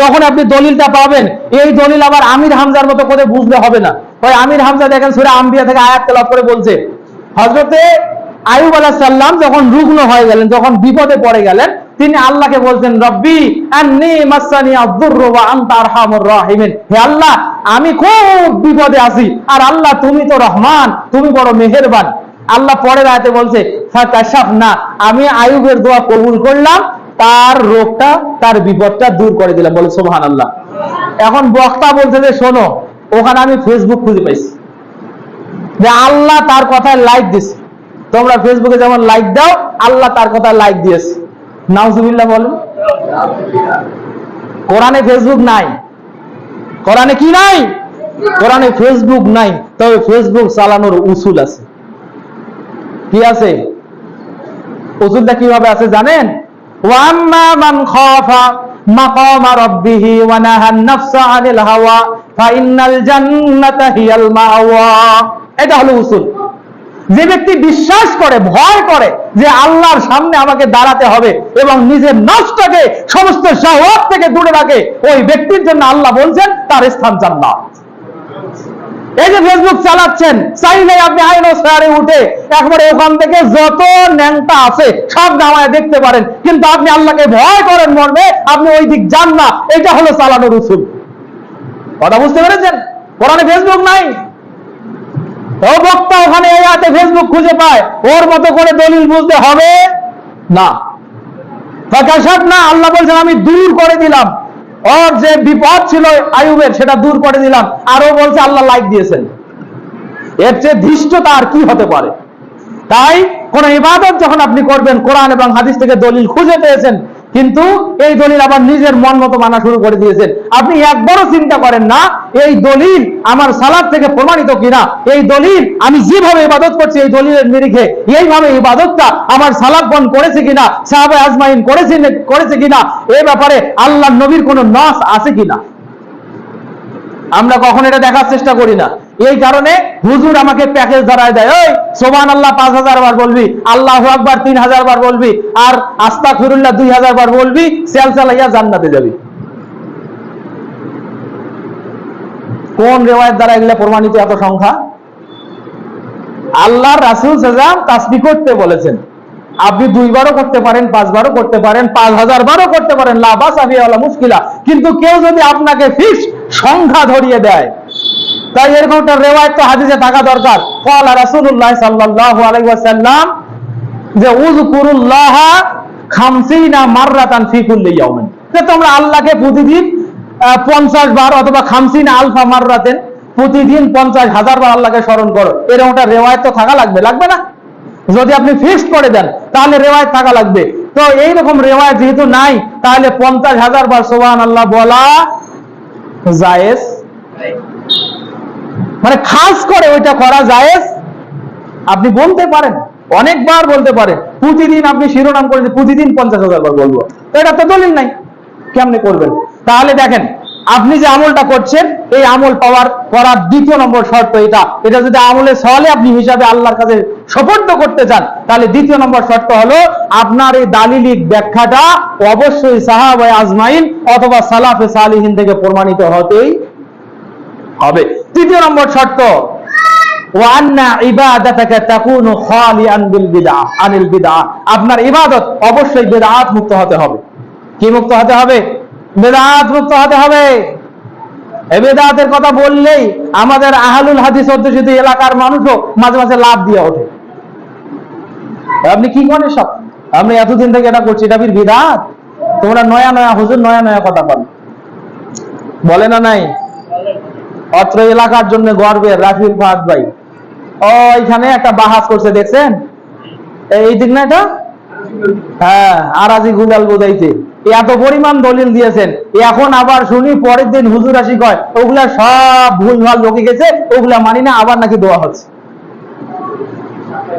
যখন আপনি দলিলটা পাবেন, এই দলিল আবার আমির হামজার মতো করে বুঝলে হবে না। ওই আমির হামজা দেখেন সুরে আম্বিয়া থেকে আয়াত তেলাওয়াত করে বলছে হজরতে আয়ুব আলাহ সাল্লাম যখন রুগ্ন হয়ে গেলেন, যখন বিপদে পড়ে গেলেন, তিনি আল্লাহকে বলছেন, রব্বি হে আল্লাহ, আমি খুব বিপদে আছি, আর আল্লাহ তুমি তো রহমান, তুমি বড় মেহেরবান। আল্লাহ পরের আয়াতে বলছে না আমি আয়ুবের দোয়া কবুল করলাম তার রোগটা, তার বিপদটা দূর করে দিলাম। বলে সোহান আল্লাহ এখন বক্তা বলছে যে, শোনো, ওখানে আমি ফেসবুক খুঁজে পাইছি। যে আল্লাহ তার কথায় লাইক দিছে। তোমরা ফেসবুকে যেমন লাইক দাও, আল্লাহ তার কথায় লাইক দিয়েছে। নাউজুবিল্লাহ বলেন। কোরআনে ফেসবুক নাই। কোরআনে কি নাই? কোরআনে ফেসবুক নাই। তবে ফেসবুক চালানোর উসুল আছে। কি আছে? উসুলটা কীভাবে আছে জানেন? যে ব্যক্তি বিশ্বাস করে, ভয় করে যে আল্লাহর সামনে আমাকে দাঁড়াতে হবে এবং নিজের নষ্টকে সমস্ত শাহওয়াত থেকে দূরে রাখে, ওই ব্যক্তির জন্য আল্লাহ বলছেন, তার স্থান জান্নাত। এই যে ফেসবুক চালাচ্ছেন চাইলে আপনি আইন শেয়ারে উঠে। একবারে ওখান থেকে যত ন্যাংটা আছে, সব নামায় দেখতে পারেন। কিন্তু আপনি আল্লাহকে ভয় করেন মর্মে, আপনি ওই দিক যান না। এটা হলো চালানোর উসুল। কথা বুঝতে পেরেছেন? কোরআনে ফেসবুক নাই। ও বক্তা ওখানে এই হাতে ফেসবুক খুঁজে পায়। ওর মতো করে দলিল বুঝতে হবে না। না আল্লাহ বলছেন, আমি দূর করে দিলাম। ওর যে বিপদ ছিল আয়ুবের সেটা দূর করে দিলাম। আরও বলছে, আল্লাহ লাইক দিয়েছেন। এর চেয়ে ধৃষ্টতা আর কি হতে পারে? তাই কোন ইবাদত যখন আপনি করবেন, কোরআন এবং হাদিস থেকে দলিল খুঁজে পেয়েছেন কিন্তু এই দলিল আবার নিজের মন মতো মানা শুরু করে দিয়েছেন। আপনি একবারও চিন্তা করেন না, এই দলিল আমার সালাদ থেকে প্রমাণিত কিনা? এই দলিল আমি যেভাবে ইবাদত করছি, এই দলিলের নিরিখে এইভাবে ইবাদতটা আমার সালাদগণ করেছে কিনা সাহাবে আজমাইন করেছে করেছে কিনা, এ ব্যাপারে আল্লাহ নবীর কোনো নাস আছে কিনা? আমরা কখন এটা দেখার চেষ্টা করি না। এই কারণে হুজুর আমাকে প্যাকেজ ধরায় দেয়, ওই সোমান আল্লাহ পাঁচ হাজার বার বলবি, আল্লাহ আকবার তিন হাজার বার বলবি, আর আস্তা ফিরুল্লাহ দুই হাজার বার বলবি সেল চালাইয়া জান্নাতে যাবি। কোন রেওয়ায়ত দ্বারা এগুলা প্রমাণিত এত সংখ্যা? আল্লাহর রাসুল সাজাম তাসবি করতে বলেছেন। আপনি দুইবারও করতে পারেন পাঁচবারও করতে পারেন, পাঁচ হাজার বারও করতে পারেন লাবাস আবিয়ালা মুশকিলা। কিন্তু কেউ যদি আপনাকে ফিক্স সংখ্যা ধরিয়ে দেয়। তাই এরকম একটা রেওয়ায়ত তো হাদিসে থাকা দরকার। কল রাসূলুল্লাহ সাল্লাল্লাহু আলাইহি ওয়াসাল্লাম যে, উযকুরুল্লাহ খামসিনা মাররাতান ইয়াউমিন। যে, তোমরা আল্লাহকে প্রতিদিন পঞ্চাশ বার অথবা খামসিনা আলফা মাররাতেন প্রতিদিন পঞ্চাশ হাজার বার আল্লাহকে স্মরণ করো। এরকম একটা রেওয়ায়ত তো থাকা লাগবে লাগবে না? যদি আপনি ফিক্সড করে দেন, তাহলে রেওয়ায়ত থাকা লাগবে। তো এইরকম রেওয়ায়ত যেহেতু নাই, তাহলে পঞ্চাশ হাজার বার সোবান আল্লাহ বলা জায়েজ? মানে খাস করে ওইটা করা জায়েজ? আপনি বলতে পারেন, অনেকবার বলতে পারেন, প্রতিদিন আপনি শিরোনাম করে প্রতিদিন পঞ্চাশ হাজার বার বলব। এটা তো দলিল নাই, কেমনে করবেন? তাহলে দেখেন আপনি যে আমলটা করছেন, এই আমল পাওয়ার করার দ্বিতীয় নম্বর শর্ত এটা। এটা যদি আমলে সহলে আপনি হিসাবে আল্লাহর কাছে সপর্দ করতে চান, তাহলে দ্বিতীয় নম্বর শর্ত হলো আপনার এই দালিলিক ব্যাখ্যাটা অবশ্যই সাহাবায় আজমাইন অথবা সালাফে সালিহিন থেকে প্রমাণিত হতেই হবে। তৃতীয় নম্বর শর্ত আপনার ইবাদত অবশ্যই বিদআত মুক্ত হতে হবে। কি মুক্ত হতে হবে? বেদাত মুক্ত হতে হবে। এই বেদাতের কথা বললেই আমাদের আহলুল হাদিস অধ্যুষিত এলাকার মানুষও মাঝে মাঝে লাভ দিয়ে ওঠে। আপনি কি করেন সব? আমি এতদিন থেকে এটা করছি এটা ফির বিদাত? তোমরা নয়া নয়া হুজুর, নয়া নয়া কথা বল। বলে না নাই? অত্র এলাকার জন্য গর্বের রাফিল ফাহাদ ভাই। ও এখানে একটা বাহাস করছে, দেখছেন? এই দিক না এটা? হ্যাঁ আরাজি গুলাল বোঝাইতে এত পরিমাণ দলিল দিয়েছেন। এখন আবার শুনি পরের দিন হুজুর আসি কয়, ওগুলা সব ভুল ভালো লোকে গেছে, ওগুলা মানি না, আবার নাকি দোয়া হচ্ছে।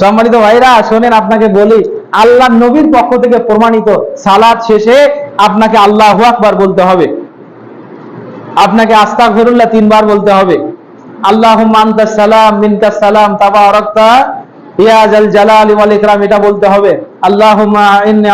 সম্মানিত ভাইরা, শোনেন আপনাকে বলি আল্লাহ নবীর পক্ষ থেকে প্রমাণিত, সালাদ শেষে আপনাকে আল্লাহ আকবার বলতে হবে। আপনাকে আস্তাক ফেরুল্লাহ তিনবার বলতে হবে। আল্লাহ মান্তা সালাম মিনকা সালাম তাবা ইয়া জাল জালালি ওয়াল ইকরাম, এটা বলতে হবে। আল্লাহুম্মা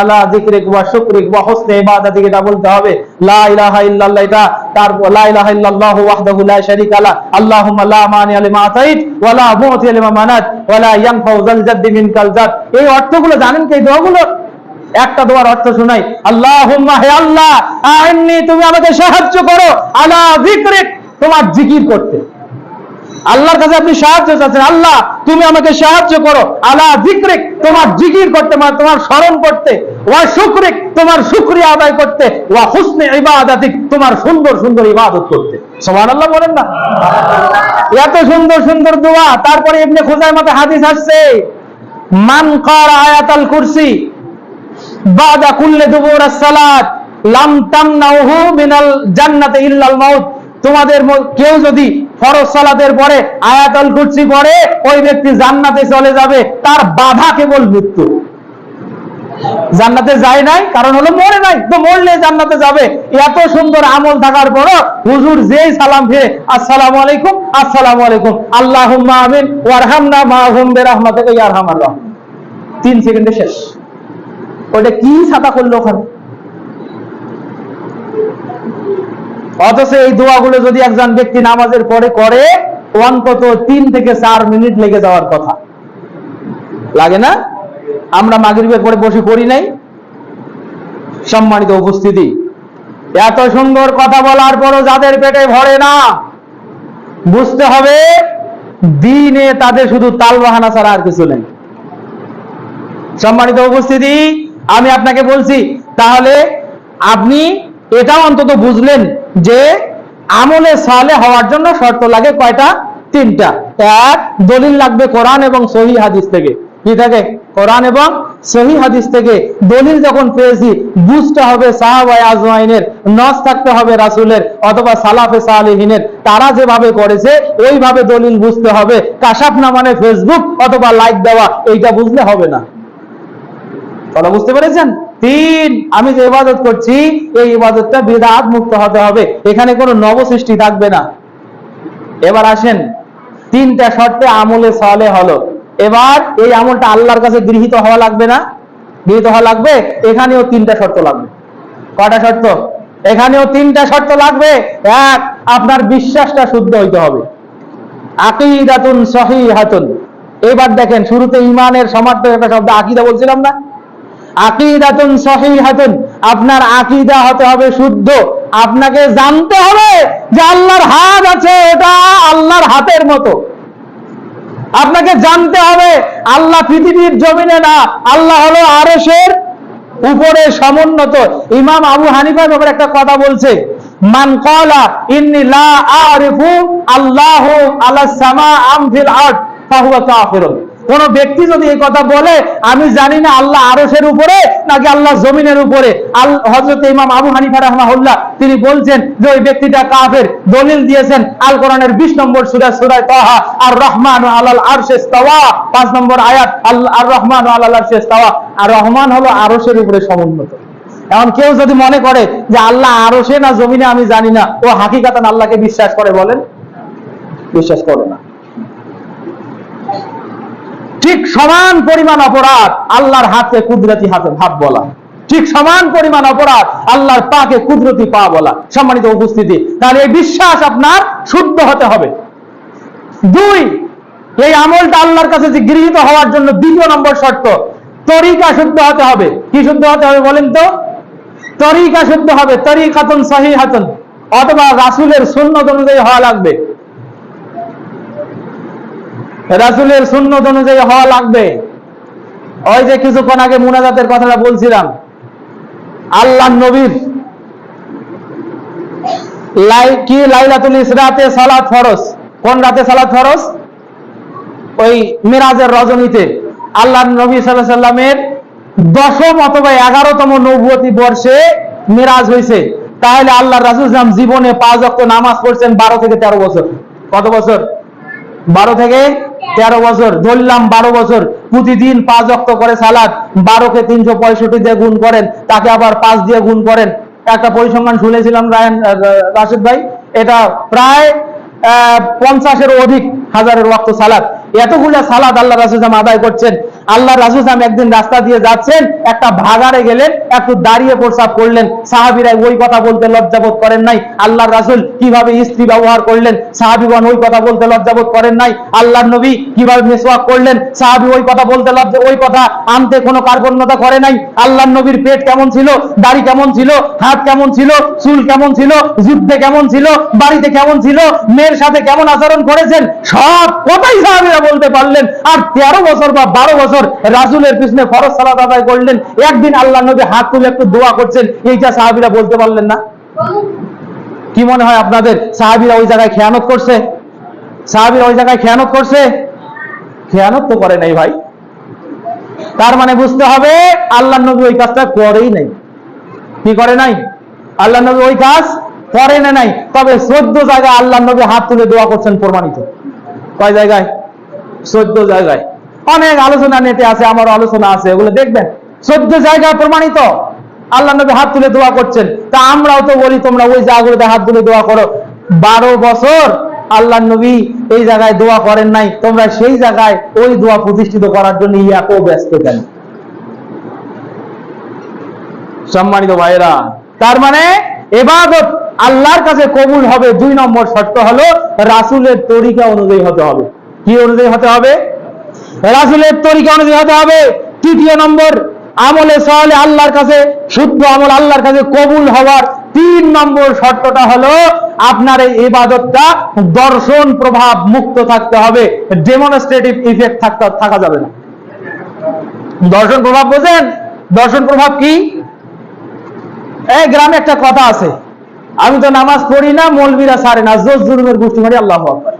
আলা যিকরিক ওয়া শুকরিক ওয়া হুসনি ইবাদাতিক, এটা বলতে হবে। লা ইলাহা ইল্লাল্লাহ, এটা তারপর লা ইলাহা ইল্লাল্লাহ ওয়াহদাহু লা লা আল্লাহুম্মা লা আতাইত ওয়া লা মানাত ওয়া লা ইয়ানফাউ যাল জাদ্দি জাদ এই অর্থগুলো জানেন কি দোয়াগুলো? একটা দোয়ার অর্থ শুনাই। আল্লাহুম্মা হে আল্লাহ, আইন্নি তুমি আমাকে সাহায্য করো। আলা যিকরিক, তোমার জিকির করতে। আল্লাহর কাছে আপনি সাহায্য চাচ্ছেন, আল্লাহ, তুমি আমাকে সাহায্য করো। আলা জিক্রিক, তোমার জিকির করতে মানে তোমার স্মরণ করতে। ওয়া শুকরিক, তোমার শুকরিয়া আদায় করতে। ওয়া হুসনে ইবাদাতিক, তোমার সুন্দর সুন্দর ইবাদত করতে। বলেন না? এত সুন্দর সুন্দর দোয়া। তারপরে ইবনে খুজাইমাতে হাদিস আসছে, মান আয়াতাল কুরসি, বাদা কুল্লে দুবুর সালাত, লাম জান্নাতে ইল্লাল মাউত। তোমাদের কেউ যদি ফরজ সালাতের পরে আয়াতুল কুরসি পড়ে, ওই ব্যক্তি জান্নাতে চলে যাবে, তার বাধা কেবল মৃত্যু। জান্নাতে যায় নাই, কারণ হলো মরে নাই, তো মরলে জান্নাতে যাবে। এত সুন্দর আমল থাকার পরও হুজুর যেই সালাম ফিরে আসসালামু আলাইকুম আসসালামু আলাইকুম, আল্লাহুম্মা আমিন, ওয়ারহামনা মাহুম বিরহমাতিকা ইয়া সেকেন্ডে শেষ। ওটা কি ছাতা করল ওখানে? অথচ এই দোয়াগুলো যদি একজন ব্যক্তি নামাজের পরে করে অন্তত তিন থেকে চার মিনিট লেগে যাওয়ার কথা। লাগে না? আমরা মাগরিবের পরে বসে করি নাই। সম্মানিত উপস্থিতি, এত সুন্দর কথা বলার পরও যাদের পেটে ভরে না, বুঝতে হবে দিনে তাদের শুধু তাল বাহানা ছাড়া আর কিছু নেই। সম্মানিত উপস্থিতি, আমি আপনাকে বলছি, তাহলে আপনি এটাও অন্তত বুঝলেন যে আমলে সালে হওয়ার জন্য শর্ত লাগে কয়টা? তিনটা। এক, দলিল লাগবে কোরআন এবং সহি হাদিস থেকে। কি থাকে? কোরআন এবং সহি হাদিস থেকে। দলিল যখন পেয়েছি, বুঝতে হবে সাহাবাই আজমাইনের, নস থাকতে হবে রাসূলের, অথবা সালাফে সালেহিনের। তারা যেভাবে করেছে, ওইভাবে দলিল বুঝতে হবে। কাশাফ না মানে ফেসবুক অথবা লাইক দেওয়া, এইটা বুঝলে হবে না। কথা বুঝতে পেরেছেন? তিন, আমি যে ইবাদত করছি, এই ইবাদতটা বিদাত মুক্ত হতে হবে। এখানে কোনো নবসৃষ্টি থাকবে না। এবার আসেন, তিনটা শর্তে আমলে সালে হলো। এবার এই আমলটা আল্লাহর কাছে গৃহীত হওয়া লাগবে না? গৃহীত হওয়া লাগবে? এখানেও তিনটা শর্ত লাগবে। কটা শর্ত? এখানেও তিনটা শর্ত লাগবে। এক, আপনার বিশ্বাসটা শুদ্ধ হইতে হবে। আকিদাতুন সহিহাতুন। এবার দেখেন, শুরুতে ইমানের সমার্থক একটা শব্দ আকিদা বলছিলাম না? আকিদাতুন সহিহাতুন। আপনার আকিদা হতে হবে শুদ্ধ। আপনাকে জানতে হবে যে আল্লাহর হাত আছে, এটা আল্লাহর হাতের মতো। আপনাকে জানতে হবে, আল্লাহ পৃথিবীর জমিনে না, আল্লাহ হলো আরশের উপরে সমুন্নত। ইমাম আবু হানিফার ব্যাপারে একটা কথা বলছে, মান ক্বালা, ইন্নী লা আরিফু আল্লাহ আলা সামা আম ফিল আরদ, ফাহুয়া কাফিরুন। কোন ব্যক্তি যদি এই কথা বলে, আমি জানি না আল্লাহ আরশের উপরে নাকি আল্লাহ জমিনের উপরে। আল হযরত ইমাম আবু হানিফা রাহমাহুল্লাহ, তিনি বলছেন যে ওই ব্যক্তিটা কাফের। দলিল দিয়েছেন আল কোরআনের 20 নম্বর সূরা সূরা তাহা আর রহমান আলাল আরশে ইস্তাওয়া 5 নম্বর আয়াত, আল- আর রহমান আলাল আরশে ইস্তাওয়া। আর রহমান হলো আরশের উপরে সমুন্নত। এখন কেউ যদি মনে করে যে আল্লাহ আরশে না জমিনে আমি জানি না, ও হাকিকাতান আল্লাহকে বিশ্বাস করে বলেন? বিশ্বাস করে না। ঠিক সমান পরিমাণ অপরাধ আল্লাহর হাতে কুদরতি হাতে ভাব বলা। ঠিক সমান পরিমাণ অপরাধ আল্লাহর পাকে কুদরতি পা বলা। সম্মানিত উপস্থিতি, তাহলে এই বিশ্বাস আপনার শুদ্ধ হতে হবে। দুই, এই আমলটা আল্লাহর কাছে যে গৃহীত হওয়ার জন্য দ্বিতীয় নম্বর শর্ত, তরিকা শুদ্ধ হতে হবে। কি শুদ্ধ হতে হবে বলেন তো? তরিকা শুদ্ধ হবে, তরিকাতুন সহিহাতুন, অথবা রাসূলের সুন্নত অনুযায়ী হওয়া লাগবে। রাসূলের সুন্নত অনুযায়ী হওয়া লাগবে। ওই যে কিছুক্ষণ আগে মুনাজাতের কথাটা বলছিলাম। আল্লাহ নবীর কি লাইলাতুল ইসরাতে সালাত ফরজ? কোন রাতে সালাত ফরজ? ওই মিরাজের রজনীতে। আল্লাহ নবী আলাইহি সাল্লামের দশম অথবা এগারোতম নবুয়তি বর্ষে মিরাজ হয়েছে তাহলে আল্লাহ রাসূল সাল্লাম জীবনে পাঁচ ওয়াক্ত নামাজ পড়ছেন বারো থেকে তেরো বছর। কত বছর? বারো থেকে তেরো বছর, ধরলাম বারো বছর, প্রতিদিন পাঁচ অক্ত করে সালাদ, বারোকে তিনশো পঁয়ষট্টি দিয়ে গুণ করেন, তাকে আবার পাঁচ দিয়ে গুণ করেন। একটা পরিসংখ্যান শুনেছিলাম, রায়ন রাশেদ ভাই, এটা প্রায় পঞ্চাশের অধিক হাজারের ওয়াক্ত সালাদ। এতগুলা সালাদ আল্লাহ রাসুল আদায় করছেন। আল্লাহ রাসুল সাহেব একদিন রাস্তা দিয়ে যাচ্ছেন, একটা ভাগারে গেলেন, একটু দাঁড়িয়ে প্রসাব করলেন। সাহাবিরা ওই কথা বলতে লজ্জাবোধ করেন নাই। আল্লাহ রাসুল কীভাবে স্ত্রী ব্যবহার করলেন? সাহাবিগণ ওই কথা বলতে লজ্জাবোধ করেন নাই। আল্লাহ নবী কীভাবে মেসওয়াক করলেন? সাহাবি ওই কথা বলতে লজ্জা, ওই কথা আনতে কোনো কার্পণ্যতা করে নাই। আল্লাহ নবীর পেট কেমন ছিল? দাড়ি কেমন ছিল? হাত কেমন ছিল? চুল কেমন ছিল? যুদ্ধে কেমন ছিল? বাড়িতে কেমন ছিল? মেয়ের সাথে কেমন আচরণ করেছেন? সব কথাই সাহাবিরা বলতে পারলেন। আর তেরো বছর বা বারো বছর রাসুলের পিছনে ফরজ সালাত আদায় করলেন। একদিন আল্লাহ নবী হাত তুলে একটু দোয়া করছেন। এইটা সাহাবিরা বলতে পারলেন না। কি মনে হয় আপনাদের? সাহাবিরা ওই জায়গায় খেয়ানত করছে? সাহাবিরা ওই জায়গায় খেয়ানত করছে? খেয়ানত তো করে নাই ভাই। তার মানে বুঝতে হবে আল্লাহ নবী ওই কাজটা করেই নাই। কি করে নাই? আল্লাহ নবী ওই কাজ করে না নাই। তবে চোদ্দ জায়গায় আল্লাহ নবী হাত তুলে দোয়া করছেন প্রমাণিত। কয় জায়গায়? চোদ্দ জায়গায়। অনেক আলোচনা নেটে আছে, আমার আলোচনা আছে ওগুলো দেখবেন। চোদ্দ জায়গায় প্রমাণিত। আল্লাহ নবী হাত তুলে দোয়া করছেন। তা আমরাও তো বলি, তোমরা ওই জায়গাগুলোতে হাত তুলে দোয়া করো। বারো বছর আল্লাহ নবী এই জায়গায় দোয়া করেন নাই। তোমরা সেই জায়গায় ওই দোয়া প্রতিষ্ঠিত করার জন্য ইয়াকো ব্যস্ত কেন? সম্মানিত ভাইরা তার মানে এবাদত আল্লাহর কাছে কবুল হবে। দুই নম্বর শর্ত হলো রাসুলের তরিকা অনুযায়ী হতে হবে। কি অনুযায়ী হতে হবে? রাসুলের তরিকা অনুযায়ী হতে হবে। তৃতীয় নম্বর, আমলে সহলে আল্লাহর কাছে, শুদ্ধ আমল আল্লাহর কাছে কবুল হওয়ার তিন নম্বর শর্তটা হলো আপনার এই ইবাদতটা দর্শন প্রভাব মুক্ত থাকতে হবে। ডেমনস্ট্রেটিভ ইফেক্ট থাকতে, থাকা যাবে না। দর্শন প্রভাব বোঝেন? দর্শন প্রভাব কি? এই গ্রামে একটা কথা আছে। আমি তো নামাজ পড়ি না, মলবিরা সারে না। জোর জুলুমের গোষ্ঠী মারি, আল্লাহ আকবার।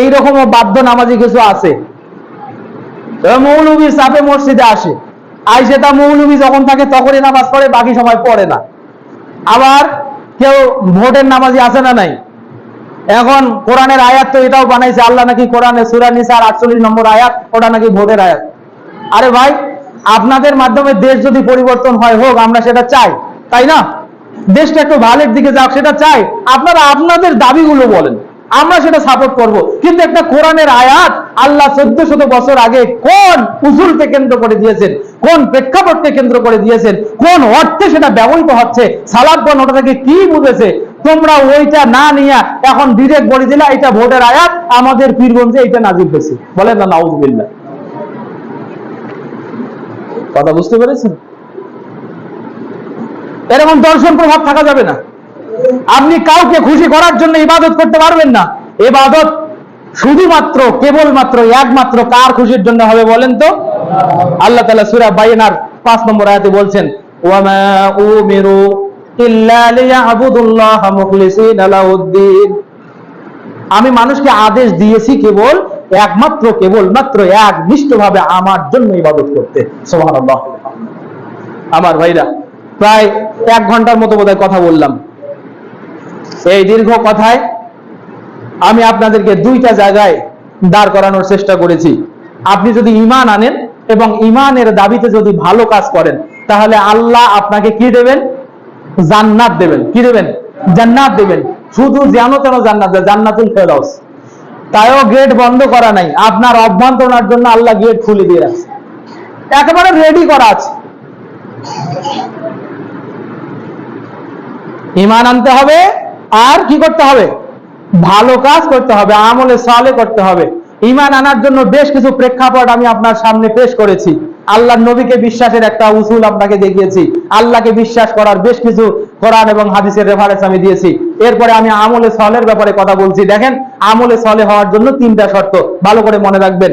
এইরকম বাধ্য নামাজি কিছু আছে। মৌলবী চাপে মসজিদে আসে। আইসে তা মৌলবী যখন থাকে, তখনই নামাজ পড়ে, বাকি সময় পড়ে না। আবার কেউ ভোটের নামাজি আছে না নাই? এখন কোরআনের আয়াত তো এটাও বানাইছে, আল্লাহ নাকি কোরআনে সুরা নিসার আটচল্লিশ নম্বর আয়াত, ওটা নাকি ভোটের আয়াত। আরে ভাই, আপনাদের মাধ্যমে দেশ যদি পরিবর্তন হয়, হোক, আমরা সেটা চাই, তাই না? দেশটা একটু ভালোর দিকে যাক, সেটা চাই। আপনারা আপনাদের দাবিগুলো বলেন। আমরা সেটা সাপোর্ট করব। কিন্তু একটা কোরআনের আয়াত আল্লাহ চোদ্দ শত বছর আগে কোন উসুলকে কেন্দ্র করে দিয়েছেন? কোন প্রেক্ষাপটকে কেন্দ্র করে দিয়েছেন? কোন অর্থে সেটা ব্যবহৃত হচ্ছে? সালাদগণ ওটা থেকে কি বুঝেছে? তোমরা ওইটা না নিয়ে এখন ডিরেক্ট বলে দিলা, এটা ভোটের আয়াত, আমাদের পীরগঞ্জে এটা নাজিব হয়েছে। বলেন না, নাউজুবিল্লাহ। কথা বুঝতে পেরেছেন? এরকম দর্শন প্রভাব থাকা যাবে না। আপনি কাউকে খুশি করার জন্য ইবাদত করতে পারবেন না। এবাদত শুধুমাত্র, কেবলমাত্র, একমাত্র কার খুশির জন্য হবে বলেন তো? আল্লাহ তাআলা সূরা বাইনার 5 নম্বর আয়াতে বলছেন আমি মানুষকে আদেশ দিয়েছি কেবল, একমাত্র কেবল মাত্র একনিষ্ঠভাবে আমার জন্য ইবাদত করতে। সুবহানাল্লাহ। আমার ভাইরা, প্রায় এক ঘণ্টার মতো বোধহয় কথা বললাম। এই দীর্ঘ কথায় আমি আপনাদেরকে দুইটা জায়গায় দাঁড় করানোর চেষ্টা করেছি। আপনি যদি ইমান আনেন এবং ইমানের দাবিতে যদি ভালো কাজ করেন, তাহলে আল্লাহ আপনাকে কি দেবেন? জান্নাত দেবেন। কি দেবেন? জান্নাত দেবেন। শুধু যেন তেন জান্নাত জান্নাতুল ফেরদাউস। তাইও গেট বন্ধ করা নাই। আপনার অভ্যন্তরণার জন্য আল্লাহ গেট খুলে দিয়ে রাখছে। একেবারে রেডি করা আছে। ইমান আনতে হবে। আর কি করতে হবে? ভালো কাজ করতে হবে, আমলে সালে করতে হবে। ইমান আনার জন্য বেশ কিছু প্রেক্ষাপট আমি আপনার সামনে পেশ করেছি। আল্লাহ নবীকে বিশ্বাসের একটা উসুল আপনাকে দেখিয়েছি। আল্লাহকে বিশ্বাস করার বেশ কিছু কোরআন এবং হাদিসের রেফারেন্স আমি দিয়েছি। এরপরে আমি আমলে সলের ব্যাপারে কথা বলছি। দেখেন, আমলে সলে হওয়ার জন্য তিনটা শর্ত। ভালো করে মনে রাখবেন।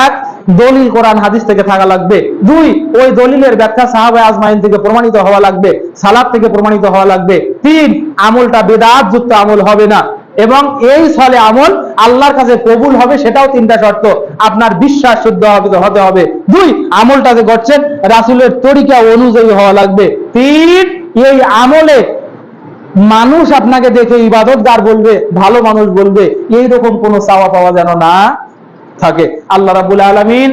এক দলিল কোরআন হাদিস থেকে থাকা লাগবে। দুই, ওই দলিলের ব্যাখ্যা সাহাবে আজমাইন থেকে প্রমাণিত হওয়া লাগবে সালাদ থেকে প্রমাণিত হওয়া লাগবে। তিন, আমলটা বেদাত যুক্ত আমল হবে না। এবং এই ছলে আমল আল্লাহর কাছে কবুল হবে সেটাও তিনটা শর্ত। আপনার বিশ্বাস শুদ্ধ হতে হবে। দুই, আমলটা যে করছেন, রাসুলের তরিকা অনুযায়ী হওয়া লাগবে। তিন, এই আমলে মানুষ আপনাকে দেখে ইবাদতদার বলবে, ভালো মানুষ বলবে এই রকম কোনো চাওয়া পাওয়া যেন না থাকে। আল্লাহ রাবুল আলমিন